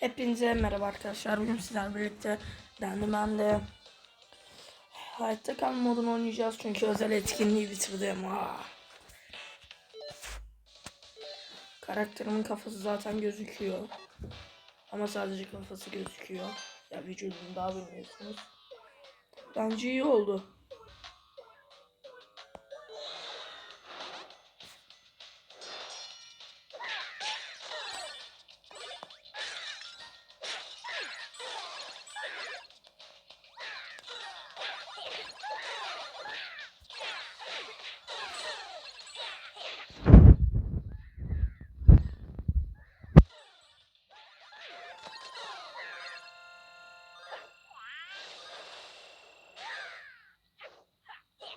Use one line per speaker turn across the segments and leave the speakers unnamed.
Hepinize merhaba arkadaşlar. Bugün sizlerle birlikte ben ben de hayatta kalma modunu oynayacağız. Çünkü özel etkinliği bitirdim. Aa. Karakterimin kafası zaten gözüküyor. Ama sadece kafası gözüküyor. Ya vücudunu daha bilmiyorsunuz. Bence iyi oldu.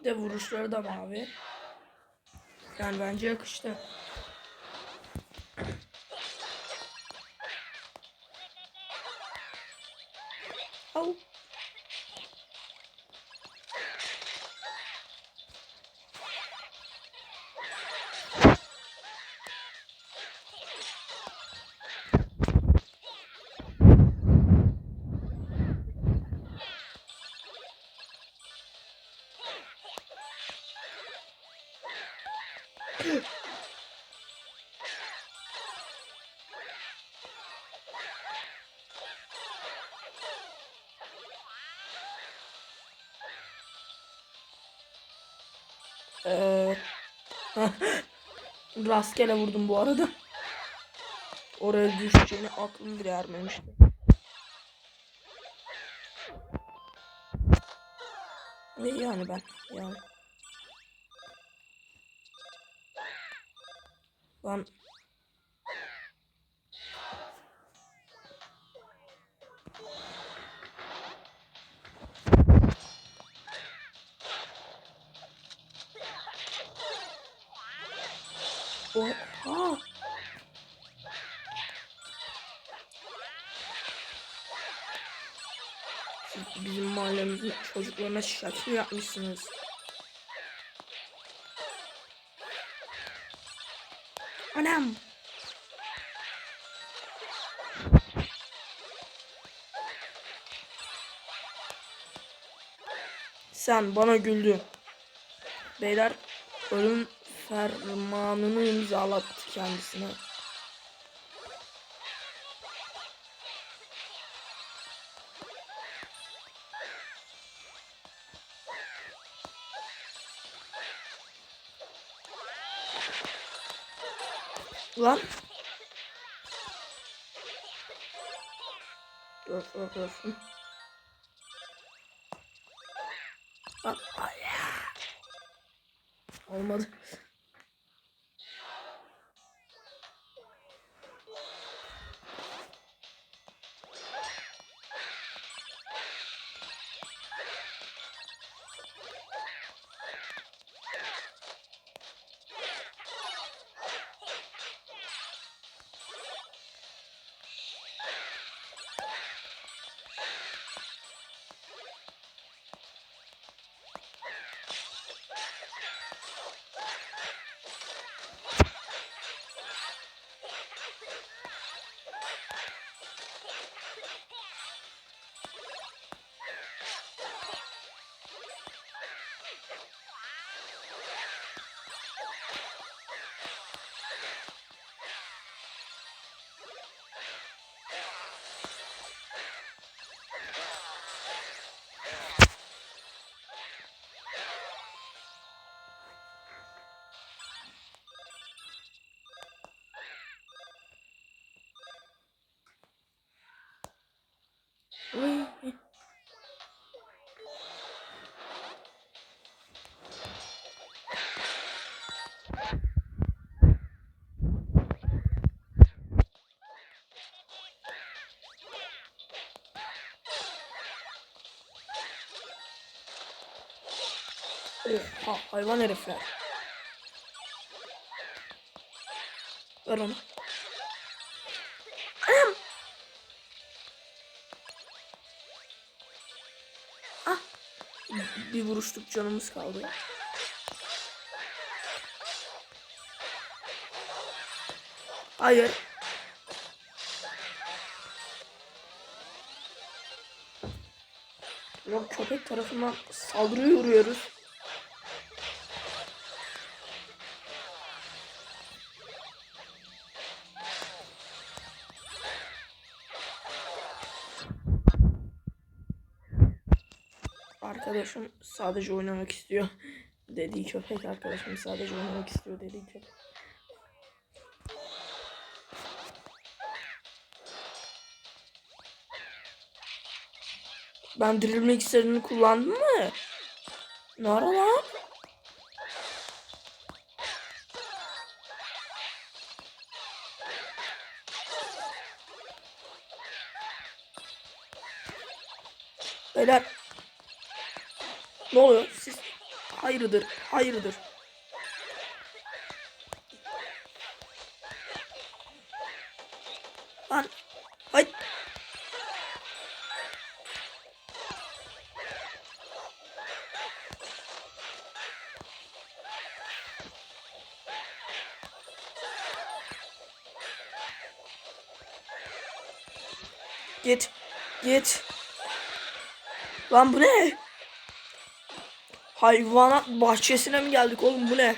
De vuruşları da mavi. Yani bence yakıştı. Ee, rastgele vurdum bu arada. Oraya düşeceğini aklım bile ermemişti. Ve yani ben yani. Lan Oha. Bizim mahallemizin çocuklarına şakir yapmışsınız. Anam. Sen bana güldün. Beyler ölüm fermanını imzalattı kendisine. Lan. Dur dur dur. Lan. Olmadı. Oha hayvan herifler. Ver onu. Ah. Bir vuruştuk canımız kaldı. Hayır. Lan köpek tarafından saldırıya uğruyoruz. Arkadaşım sadece oynamak istiyor. Dediği köpek arkadaşım sadece oynamak istiyor dediği köpek. Ben drill mikserini kullandım mı? Ne ara lan? Beyler. Ne oluyor? Siz hayırdır? Hayırdır? Lan. Hay. Git. Git. Lan bu ne? Hayvanat bahçesine mi geldik oğlum bu ne?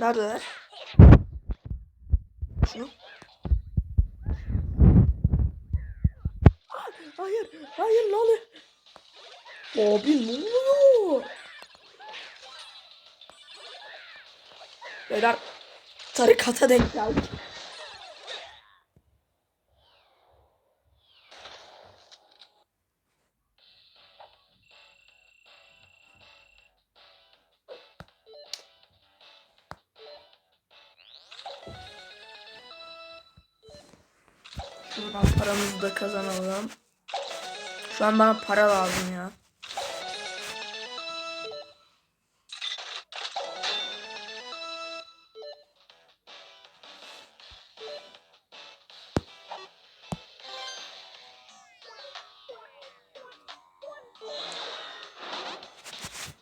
Neredeler? Şunu. Hayır, hayır oluyor? Abi ne oluyor? Beyler tarikata denk geldik. Şu an bana para lazım ya.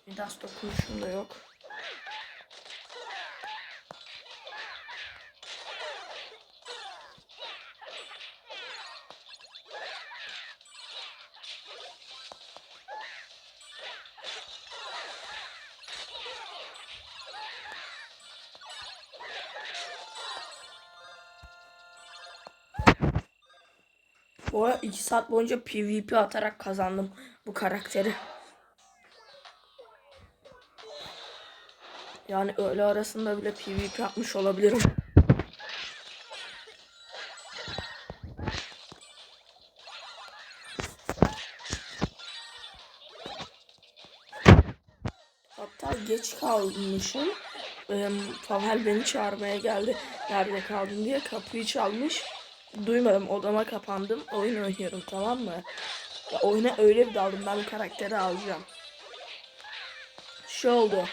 Midas dokunuşum da yok. Bu arada 2 saat boyunca PvP atarak kazandım bu karakteri. Yani öğle arasında bile PvP yapmış olabilirim. Hatta geç kalmışım. Pavel beni çağırmaya geldi. Nerede kaldın diye kapıyı çalmış. Duymadım odama kapandım. Oyun oynuyorum tamam mı? Ya oyuna öyle bir daldım ben bu karakteri alacağım. Şey oldu.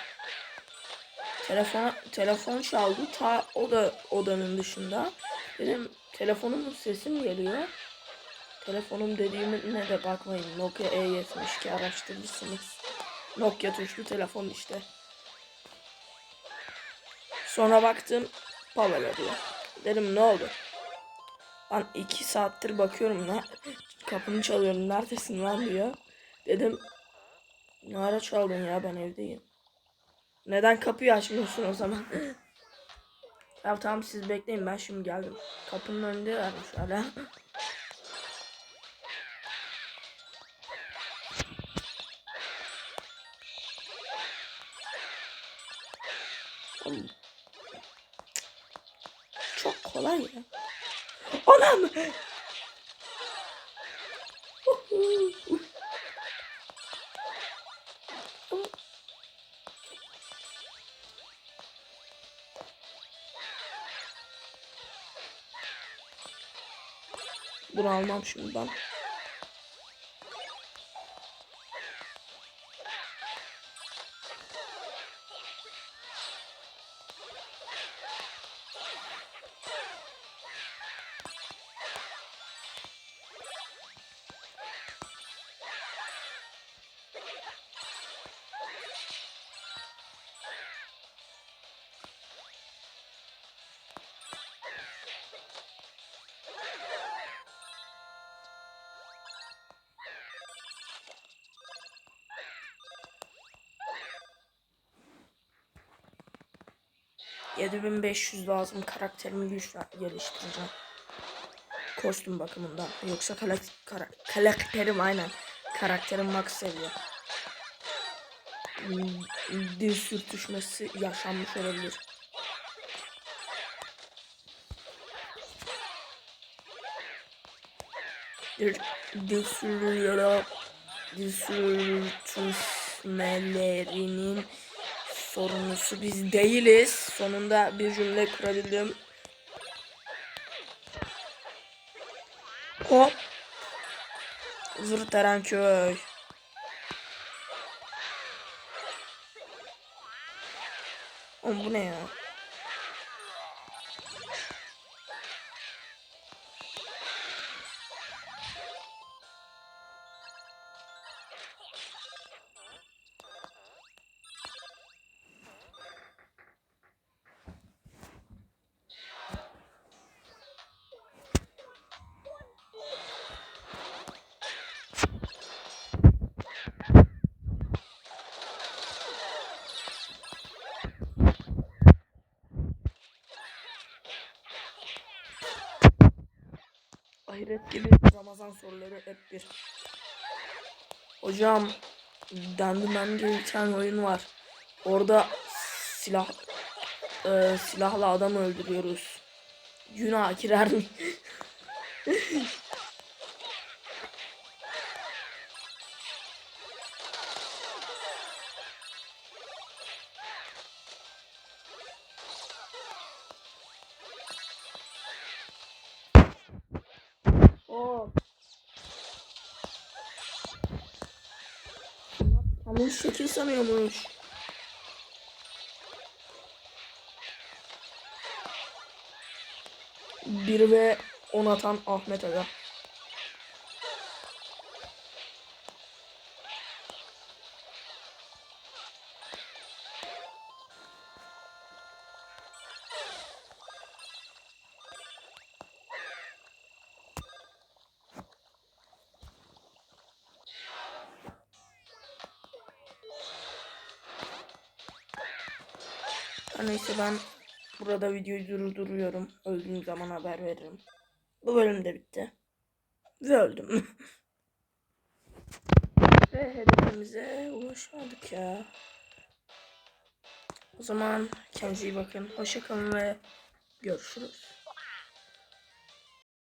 Telefon telefon çaldı. Ta o da odanın dışında. Dedim telefonumun sesi mi geliyor? Telefonum dediğime de bakmayın. Nokia E72 araştırırsınız. Nokia tuşlu telefon işte. Sonra baktım Pavel arıyor. Dedim ne oldu? Ben iki saattir bakıyorum. Ne, kapını çalıyorum. Neredesin lan diyor. Dedim ne ara çaldın ya ben evdeyim. Neden kapıyı açmıyorsun o zaman? ya tamam siz bekleyin ben şimdi geldim. Kapının önünde vermiş hala. Çok kolay ya. Anam! Bunu almam şimdi 7500 lazım karakterimi geliştireceğim. Kostüm bakımından. Yoksa karakterim aynen. Karakterim max seviye. Hmm, Dil sürtüşmesi yaşanmış olabilir. Dil. Dil sürtüşmelerinin sorumlusu biz değiliz. Sonunda bir cümle kurabildim. Hop. Zırtaren köy. Oğlum bu ne ya? Ahiret gibi Ramazan soruları hep bir. Hocam Dendimen diye bir oyun var. Orada silah e, silahla adam öldürüyoruz. Günah girer mi? Ama şekil sanıyormuş. Bir ve on atan Ahmet Aga. Her neyse ben burada videoyu durduruyorum. Öldüğüm zaman haber veririm. Bu bölüm de bitti. Ve öldüm. Ve hedefimize ulaşmadık ya. O zaman kendinize iyi bakın. Hoşçakalın ve görüşürüz.